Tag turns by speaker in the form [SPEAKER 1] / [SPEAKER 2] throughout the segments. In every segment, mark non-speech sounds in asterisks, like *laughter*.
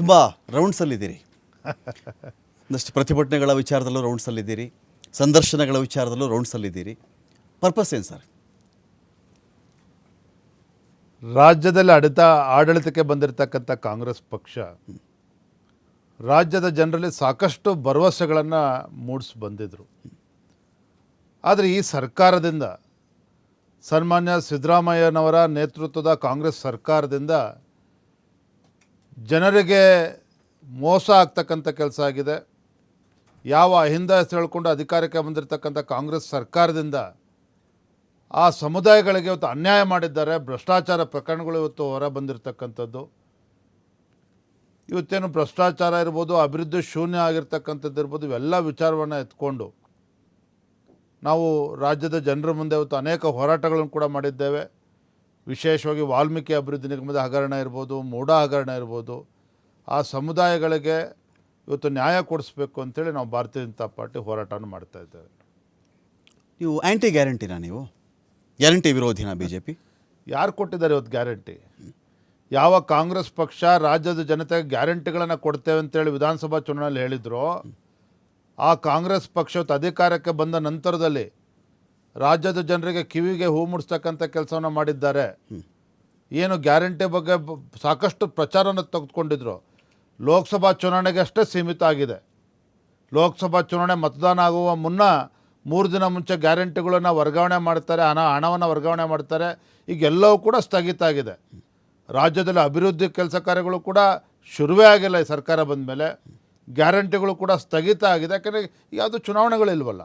[SPEAKER 1] ತುಂಬ ರೌಂಡ್ಸಲ್ಲಿದ್ದೀರಿ. ಒಂದಷ್ಟು ಪ್ರತಿಭಟನೆಗಳ ವಿಚಾರದಲ್ಲೂ ರೌಂಡ್ಸಲ್ಲಿದ್ದೀರಿ. ಸಂದರ್ಶನಗಳ ವಿಚಾರದಲ್ಲೂ ರೌಂಡ್ಸಲ್ಲಿದ್ದೀರಿ. ಪರ್ಪಸ್ ಏನು ಸರ್?
[SPEAKER 2] ರಾಜ್ಯದಲ್ಲಿ ಅಡಿತ ಆಡಳಿತಕ್ಕೆ ಬಂದಿರತಕ್ಕಂಥ ಕಾಂಗ್ರೆಸ್ ಪಕ್ಷ ರಾಜ್ಯದ ಜನರಲ್ಲಿ ಸಾಕಷ್ಟು ಭರವಸೆಗಳನ್ನು ಮೂಡಿಸಿ ಬಂದಿದ್ದರು ಆದರೆ ಈ ಸರ್ಕಾರದಿಂದ ಸನ್ಮಾನ್ಯ ಸಿದ್ದರಾಮಯ್ಯನವರ ನೇತೃತ್ವದ ಕಾಂಗ್ರೆಸ್ ಸರ್ಕಾರದಿಂದ ಜನರಿಗೆ ಮೋಸ ಆಗ್ತಕ್ಕಂಥ ಕೆಲಸ ಆಗಿದೆ. ಯಾವ ಹೆಸರು ಹೇಳ್ಕೊಂಡು ಅಧಿಕಾರಕ್ಕೆ ಬಂದಿರತಕ್ಕಂಥ ಕಾಂಗ್ರೆಸ್ ಸರ್ಕಾರದಿಂದ ಆ ಸಮುದಾಯಗಳಿಗೆ ಇವತ್ತು ಅನ್ಯಾಯ ಮಾಡಿದ್ದಾರೆ. ಭ್ರಷ್ಟಾಚಾರ ಪ್ರಕರಣಗಳು ಇವತ್ತು ಹೊರ ಬಂದಿರತಕ್ಕಂಥದ್ದು. ಇವತ್ತೇನು ಭ್ರಷ್ಟಾಚಾರ ಇರ್ಬೋದು, ಅಭಿವೃದ್ಧಿ ಶೂನ್ಯ ಆಗಿರ್ತಕ್ಕಂಥದ್ದು ಇರ್ಬೋದು, ಇವೆಲ್ಲ ವಿಚಾರವನ್ನು ಎತ್ಕೊಂಡು ನಾವು ರಾಜ್ಯದ ಜನರ ಮುಂದೆ ಇವತ್ತು ಅನೇಕ ಹೋರಾಟಗಳನ್ನು ಕೂಡ ಮಾಡಿದ್ದೇವೆ. ವಿಶೇಷವಾಗಿ ವಾಲ್ಮೀಕಿ ಅಭಿವೃದ್ಧಿ ನಿಗಮದ ಹಗರಣ ಇರ್ಬೋದು ಮೂಢ ಹಗರಣ ಇರ್ಬೋದು ಆ ಸಮುದಾಯಗಳಿಗೆ ಇವತ್ತು ನ್ಯಾಯ ಕೊಡಿಸ್ಬೇಕು ಅಂತೇಳಿ ನಾವು ಭಾರತೀಯ ಜನತಾ ಪಾರ್ಟಿ ಹೋರಾಟವನ್ನು ಮಾಡ್ತಾ ಇದ್ದೇವೆ.
[SPEAKER 1] ನೀವು ಆ್ಯಂಟಿ ಗ್ಯಾರಂಟಿನಾ ನೀವು? ಗ್ಯಾರಂಟಿ ವಿರೋಧಿನಾ ಬಿ ಜೆ ಪಿ
[SPEAKER 2] ಯಾರು ಕೊಟ್ಟಿದ್ದಾರೆ ಇವತ್ತು ಗ್ಯಾರಂಟಿ? ಯಾವ ಕಾಂಗ್ರೆಸ್ ಪಕ್ಷ ರಾಜ್ಯದ ಜನತೆಗೆ ಗ್ಯಾರಂಟಿಗಳನ್ನು ಕೊಡ್ತೇವೆ ಅಂತೇಳಿ ವಿಧಾನಸಭಾ ಚುನಾವಣೆಯಲ್ಲಿ ಹೇಳಿದ್ರು ಆ ಕಾಂಗ್ರೆಸ್ ಪಕ್ಷ ಅಧಿಕಾರಕ್ಕೆ ಬಂದ ನಂತರದಲ್ಲಿ ರಾಜ್ಯದ ಜನರಿಗೆ ಕಿವಿಗೆ ಹೂ ಮುಡಿಸ್ತಕ್ಕಂಥ ಕೆಲಸವನ್ನು ಮಾಡಿದ್ದಾರೆ. ಏನು ಗ್ಯಾರಂಟಿ ಬಗ್ಗೆ ಸಾಕಷ್ಟು ಪ್ರಚಾರನ ತೆಗೆದುಕೊಂಡಿದ್ರು. ಲೋಕಸಭಾ ಚುನಾವಣೆಗೆ ಅಷ್ಟೇ ಸೀಮಿತ ಆಗಿದೆ. ಲೋಕಸಭಾ ಚುನಾವಣೆ ಮತದಾನ ಆಗುವ ಮುನ್ನ ಮೂರು ದಿನ ಮುಂಚೆ ಗ್ಯಾರಂಟಿಗಳನ್ನು ವರ್ಗಾವಣೆ ಮಾಡ್ತಾರೆ, ಹಣ, ಹಣವನ್ನು ವರ್ಗಾವಣೆ ಮಾಡ್ತಾರೆ. ಈಗ ಎಲ್ಲವೂ ಕೂಡ ಸ್ಥಗಿತ ಆಗಿದೆ. ರಾಜ್ಯದಲ್ಲಿ ಅಭಿವೃದ್ಧಿ ಕೆಲಸ ಕಾರ್ಯಗಳು ಕೂಡ ಶುರುವೇ ಆಗಿಲ್ಲ ಈ ಸರ್ಕಾರ ಬಂದ ಮೇಲೆ ಗ್ಯಾರಂಟಿಗಳು ಕೂಡ ಸ್ಥಗಿತ ಆಗಿದೆ. ಯಾಕೆಂದರೆ ಯಾವುದು ಚುನಾವಣೆಗಳಿಲ್ವಲ್ಲ.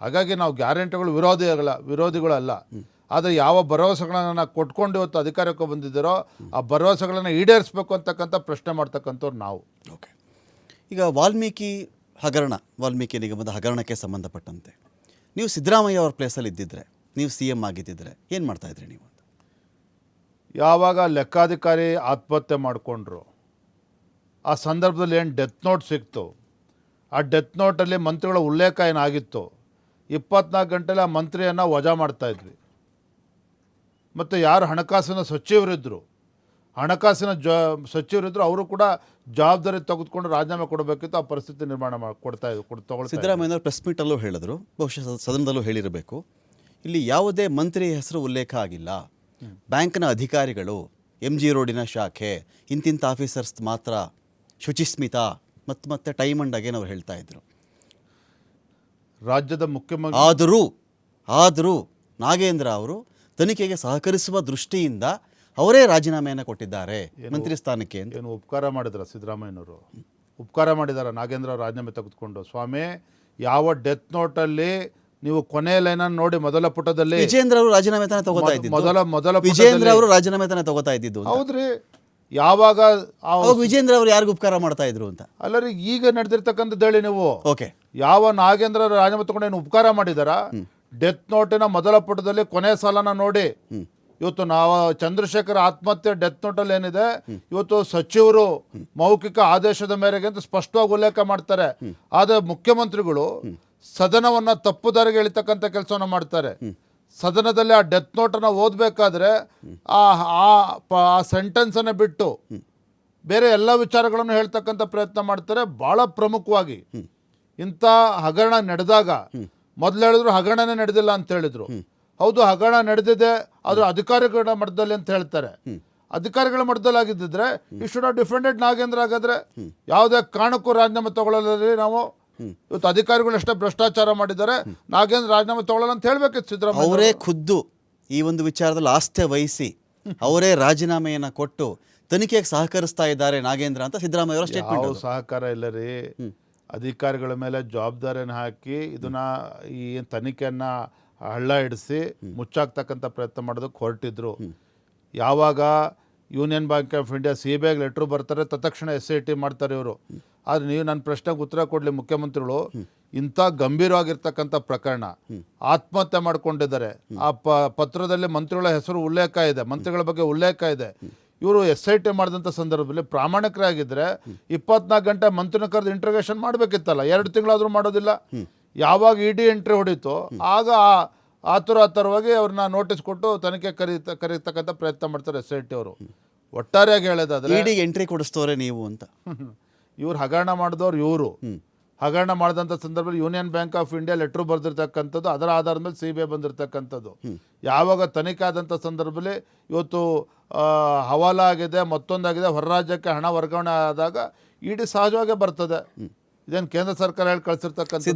[SPEAKER 2] ಹಾಗಾಗಿ ನಾವು ಗ್ಯಾರಂಟಿಗಳು ವಿರೋಧಿಗಳ ವಿರೋಧಿಗಳಲ್ಲ. ಆದರೆ ಯಾವ ಭರವಸೆಗಳನ್ನು ಕೊಟ್ಕೊಂಡು ಇವತ್ತು ಅಧಿಕಾರಕ್ಕೆ ಬಂದಿದ್ದಾರೋ ಆ ಭರವಸೆಗಳನ್ನು ಈಡೇರಿಸಬೇಕು ಅಂತಕ್ಕಂಥ ಪ್ರಶ್ನೆ ಮಾಡ್ತಕ್ಕಂಥವ್ರು ನಾವು.
[SPEAKER 1] ಓಕೆ. ಈಗ ವಾಲ್ಮೀಕಿ ಹಗರಣ ವಾಲ್ಮೀಕಿ ನಿಗಮದ ಹಗರಣಕ್ಕೆ ಸಂಬಂಧಪಟ್ಟಂತೆ. ನೀವು ಸಿದ್ದರಾಮಯ್ಯ ಅವ್ರ ಪ್ಲೇಸಲ್ಲಿ ಇದ್ದಿದ್ರೆ ನೀವು ಸಿ ಎಂ ಆಗಿದ್ದಿದ್ರೆ ಏನು ಮಾಡ್ತಾಯಿದ್ರಿ ನೀವು?
[SPEAKER 2] ಯಾವಾಗ ಲೆಕ್ಕಾಧಿಕಾರಿ ಆತ್ಮಹತ್ಯೆ ಮಾಡಿಕೊಂಡ್ರು ಆ ಸಂದರ್ಭದಲ್ಲಿ ಏನು ಡೆತ್ ನೋಟ್ ಸಿಕ್ತು ಆ ಡೆತ್ ನೋಟಲ್ಲಿ ಮಂತ್ರಿಗಳ ಉಲ್ಲೇಖ ಏನಾಗಿತ್ತು ಇಪ್ಪತ್ನಾಲ್ಕು ಗಂಟೆಲಿ ಆ ಮಂತ್ರಿಯನ್ನು ವಜಾ ಮಾಡ್ತಾಯಿದ್ವಿ ಮತ್ತು ಯಾರು ಹಣಕಾಸಿನ ಸಚಿವರಿದ್ದರು ಹಣಕಾಸಿನ ಜ ಸಚಿವರಿದ್ದರು ಅವರು ಕೂಡ ಜವಾಬ್ದಾರಿ ತೆಗೆದುಕೊಂಡು ರಾಜೀನಾಮೆ ಕೊಡಬೇಕಿತ್ತು, ಆ ಪರಿಸ್ಥಿತಿ ನಿರ್ಮಾಣ ಮಾಡಿ ಕೊಡ್ತಾ ಇದ್ರು ಕೊಡ್, ತಗೊಳ್ತಾ
[SPEAKER 1] ಸಿದ್ದರಾಮಯ್ಯ ಪ್ರೆಸ್ ಮೀಟಲ್ಲೂ ಹೇಳಿದರು, ಬಹುಶಃ ಸದ- ಸದನದಲ್ಲೂ ಹೇಳಿರಬೇಕು. ಇಲ್ಲಿ ಯಾವುದೇ ಮಂತ್ರಿ ಹೆಸರು ಉಲ್ಲೇಖ ಆಗಿಲ್ಲ. ಬ್ಯಾಂಕ್ನ ಅಧಿಕಾರಿಗಳು ಎಂ ಜಿ ರೋಡಿನ ಶಾಖೆ ಇಂತಿಂಥ ಆಫೀಸರ್ಸ್ ಮಾತ್ರ ಶುಚಿಸ್ಮಿತಾ ಮತ್ತು ಮತ್ತೆ ಟೈಮ್ ಅಂಡ್ ಅಗೇನ್ ಅವ್ರು ಹೇಳ್ತಾ ಇದ್ರು.
[SPEAKER 2] ರಾಜ್ಯದ ಮುಖ್ಯಮಂತ್ರಿ
[SPEAKER 1] ಆದರೂ ಆದರೂ ನಾಗೇಂದ್ರ ಅವರು ತನಿಖೆಗೆ ಸಹಕರಿಸುವ ದೃಷ್ಟಿಯಿಂದ ಅವರೇ ರಾಜೀನಾಮೆಯನ್ನು ಕೊಟ್ಟಿದ್ದಾರೆ ಮಂತ್ರಿ ಸ್ಥಾನಕ್ಕೆ ಅಂತ.
[SPEAKER 2] ಏನು ಉಪಕಾರ ಮಾಡಿದ್ರ ಸಿದ್ದರಾಮಯ್ಯನವರು? ಉಪಕಾರ ಮಾಡಿದಾರ? ನಾಗೇಂದ್ರ ಅವ್ರು ರಾಜೀನಾಮೆ ತೆಗೆದುಕೊಂಡು. ಸ್ವಾಮಿ ಯಾವ ಡೆತ್ ನೋಟಲ್ಲಿ ನೀವು ಕೊನೆಯ ಲೈನನ್ನು ನೋಡಿ ಮೊದಲ ಪುಟದಲ್ಲಿ
[SPEAKER 1] ವಿಜೇಂದ್ರ ಅವರು ರಾಜೀನಾಮೆ ತಾನೇ ತಗೋತಾ ಇದ್ದಿದ್ದು.
[SPEAKER 2] ಮೊದಲ ಮೊದಲ
[SPEAKER 1] ವಿಜೇಂದ್ರ ಅವರು ರಾಜೀನಾಮೆ ತಾನೇ ತಗೋತಾ ಇದ್ದಿದ್ದು ಅಂತ.
[SPEAKER 2] ಹೌದ್ರಿ. ಯಾವಾಗ
[SPEAKER 1] ಅವಾಗ ವಿಜೇಂದ್ರ ಅವರು ಯಾರಿಗೂ ಉಪಕಾರ ಮಾಡ್ತಾ ಇದ್ರು ಅಂತ.
[SPEAKER 2] ಅಲ್ಲರಿ ಈಗ ನಡೆದಿರ್ತಕ್ಕಂಥದ್ದು ಹೇಳಿ ನೀವು.
[SPEAKER 1] ಓಕೆ.
[SPEAKER 2] ಯಾವ ನಾಗೇಂದ್ರ ರಾಜೀನಾಮೆ ತಗೊಂಡು ಏನು ಉಪಕಾರ ಮಾಡಿದಾರ? ಡೆತ್ ನೋಟಿನ ಮೊದಲ ಪುಟದಲ್ಲಿ ಕೊನೆ ಸಾಲನ ನೋಡಿ. ಇವತ್ತು ನಾವು ಚಂದ್ರಶೇಖರ್ ಆತ್ಮಹತ್ಯೆ ಡೆತ್ ನೋಟಲ್ಲಿ ಏನಿದೆ? ಇವತ್ತು ಸಚಿವರು ಮೌಖಿಕ ಆದೇಶದ ಮೇರೆಗೆ ಅಂತ ಸ್ಪಷ್ಟವಾಗಿ ಉಲ್ಲೇಖ ಮಾಡ್ತಾರೆ. ಆದರೆ ಮುಖ್ಯಮಂತ್ರಿಗಳು ಸದನವನ್ನ ತಪ್ಪು ದಾರಿಗೆ ಎಳಿತಕ್ಕಂಥ ಕೆಲಸವನ್ನು ಮಾಡ್ತಾರೆ. ಸದನದಲ್ಲಿ ಆ ಡೆತ್ ನೋಟನ್ನು ಓದಬೇಕಾದ್ರೆ ಆ ಆ ಸೆಂಟೆನ್ಸನ್ನು ಬಿಟ್ಟು ಬೇರೆ ಎಲ್ಲ ವಿಚಾರಗಳನ್ನು ಹೇಳ್ತಕ್ಕಂಥ ಪ್ರಯತ್ನ ಮಾಡ್ತಾರೆ. ಭಾಳ ಪ್ರಮುಖವಾಗಿ ಇಂಥ ಹಗರಣ ನಡೆದಾಗ ಮೊದಲು ಹೇಳಿದ್ರು ಹಗರಣನೇ ನಡೆದಿಲ್ಲ ಅಂತ ಹೇಳಿದ್ರು. ಹೌದು, ಹಗರಣ ನಡೆದಿದೆ ಅದು ಅಧಿಕಾರಿಗಳ ಮಟ್ಟದಲ್ಲಿ ಅಂತ ಹೇಳ್ತಾರೆ. ಅಧಿಕಾರಿಗಳ ಮಟ್ಟದಲ್ಲಿ ಆಗಿದ್ದಿದ್ರೆ ಈ ಶುಡ್ ನಾಗೇಂದ್ರ ಹಾಗಾದ್ರೆ ಯಾವುದೇ ಕಾರಣಕ್ಕೂ ರಾಜೀನಾಮೆ ತಗೊಳ್ಳೋದ್ರಲ್ಲಿ ನಾವು ಇವತ್ತು ಅಧಿಕಾರಿಗಳು ಎಷ್ಟೇ ಭ್ರಷ್ಟಾಚಾರ ಮಾಡಿದ್ದಾರೆ. ನಾಗೇಂದ್ರ ರಾಜೀನಾಮೆ ತಗೊಳ್ಳಲ್ಲ ಅಂತ ಹೇಳ್ಬೇಕಿತ್ತು ಸಿದ್ದರಾಮಯ್ಯ
[SPEAKER 1] ಅವರೇ ಖುದ್ದು ಈ ಒಂದು ವಿಚಾರದಲ್ಲಿ ಆಸ್ಥೆ ವಹಿಸಿ ಅವರೇ ರಾಜೀನಾಮೆಯನ್ನು ಕೊಟ್ಟು ತನಿಖೆಗೆ ಸಹಕರಿಸ್ತಾ ಇದ್ದಾರೆ ನಾಗೇಂದ್ರ ಅಂತ ಸಿದ್ದರಾಮಯ್ಯ ಅವರ ಸ್ಟೇಟ್ಮೆಂಟ್
[SPEAKER 2] ಸಹಕಾರ ಇಲ್ಲ ರೀ. ಅಧಿಕಾರಿಗಳ ಮೇಲೆ ಜವಾಬ್ದಾರಿಯನ್ನು ಹಾಕಿ ಇದನ್ನ ಈ ತನಿಖೆಯನ್ನ ಹಳ್ಳ ಹಿಡಿಸಿ ಮುಚ್ಚಾಕ್ತಕ್ಕಂಥ ಪ್ರಯತ್ನ ಮಾಡೋದಕ್ಕೆ ಹೊರಟಿದ್ರು. ಯಾವಾಗ Union Bank of India C B ಐಗೆ letter ಬರ್ತಾರೆ, ತತ್ಕ್ಷಣ ಎಸ್ ಐ ಟಿ ಮಾಡ್ತಾರೆ ಇವರು. ಆದರೆ ನೀವು ನನ್ನ ಪ್ರಶ್ನೆಗೆ ಉತ್ತರ ಕೊಡಲಿ ಮುಖ್ಯಮಂತ್ರಿಗಳು. ಇಂಥ ಗಂಭೀರವಾಗಿರ್ತಕ್ಕಂಥ ಪ್ರಕರಣ, ಆತ್ಮಹತ್ಯೆ ಮಾಡಿಕೊಂಡಿದ್ದಾರೆ. ಆ ಪ, ಪತ್ರದಲ್ಲಿ ಮಂತ್ರಿಗಳ ಹೆಸರು ಉಲ್ಲೇಖ ಇದೆ, ಮಂತ್ರಿಗಳ ಬಗ್ಗೆ ಉಲ್ಲೇಖ ಇದೆ. ಇವರು ಎಸ್ ಐ ಟಿ ಮಾಡಿದಂಥ ಸಂದರ್ಭದಲ್ಲಿ ಪ್ರಾಮಾಣಿಕರಾಗಿದ್ದರೆ ಇಪ್ಪತ್ನಾಲ್ಕು ಗಂಟೆ ಮಂತ್ರಿನ ಕರೆದು ಇಂಟ್ರೋಗೇಷನ್ ಮಾಡಬೇಕಿತ್ತಲ್ಲ, ಎರಡು ತಿಂಗಳಾದರೂ ಮಾಡೋದಿಲ್ಲ. ಯಾವಾಗ ಇ ಡಿ ಎಂಟ್ರಿ ಹೊಡಿತೋ, ಆಗ ಆ- ಆತುರ ಆತುರವಾಗಿ ಅವ್ರನ್ನ ನೋಟಿಸ್ ಕೊಟ್ಟು ತನಿಖೆ ಕರಿ ಕರೀತಕ್ಕಂಥ ಪ್ರಯತ್ನ ಮಾಡ್ತಾರೆ ಎಸ್ ಐ ಟಿ ಅವರು. ಒಟ್ಟಾರೆಯಾಗಿ ಹೇಳೋದಾದ್ರೆ
[SPEAKER 1] ಇಡಿಗೆ ಎಂಟ್ರಿ ಕೊಡಿಸ್ತವ್ರೆ ನೀವು ಅಂತ. *laughs*
[SPEAKER 2] ಇವ್ರು ಹಗರಣ ಮಾಡಿದವ್ರು ಇವರು. ಹಗರಣ ಮಾಡಿದಂಥ ಸಂದರ್ಭದಲ್ಲಿ Union Bank of India letter ಬರೆದಿರ್ತಕ್ಕಂಥದ್ದು ಅದರ ಆಧಾರದ ಮೇಲೆ ಸಿ ಬಿ ಐ ಬಂದಿರತಕ್ಕಂಥದ್ದು. ಯಾವಾಗ ತನಿಖೆ ಆದಂಥ ಸಂದರ್ಭದಲ್ಲಿ ಇವತ್ತು ಹವಾಲಾಗಿದೆ ಹವಾಲ ಆಗಿದೆ ಮತ್ತೊಂದಾಗಿದೆ ಹೊರ ರಾಜ್ಯಕ್ಕೆ ಹಣ ವರ್ಗಾವಣೆ ಆದಾಗ ಇಡಿ ಸಹಜವಾಗೇ ಬರ್ತದೆ. ಇದೇನು ಕೇಂದ್ರ ಸರ್ಕಾರ ಹೇಳಿ ಕಳಿಸಿರ್ತಕ್ಕಂಥ